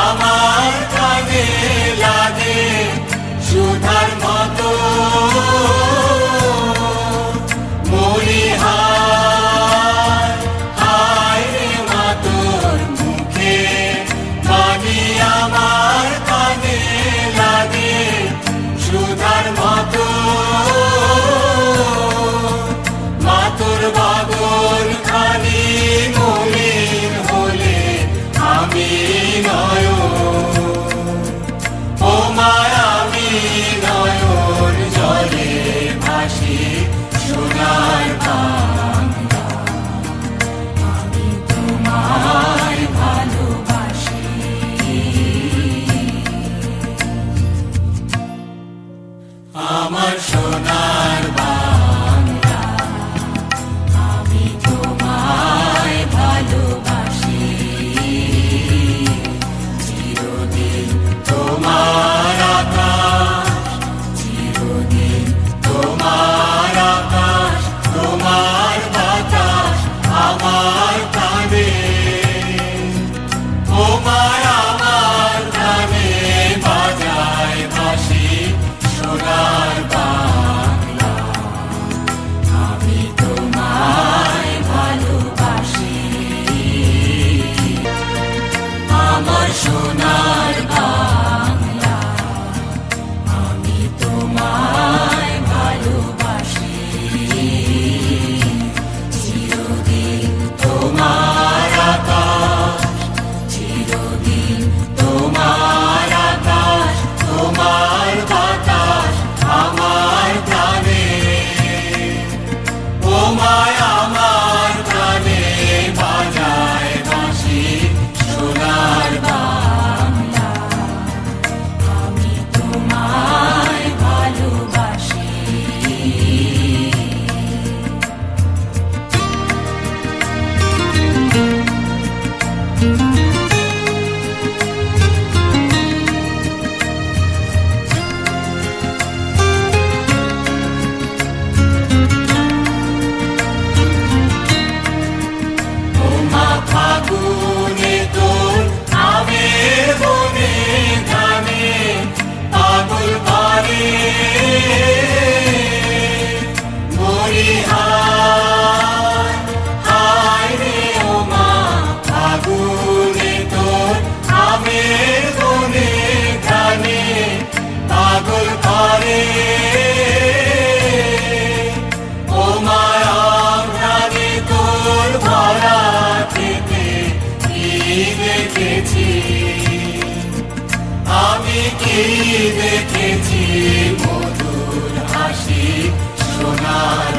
আমার Thank you. আমার দেখেছি মধুর হাসি সোনার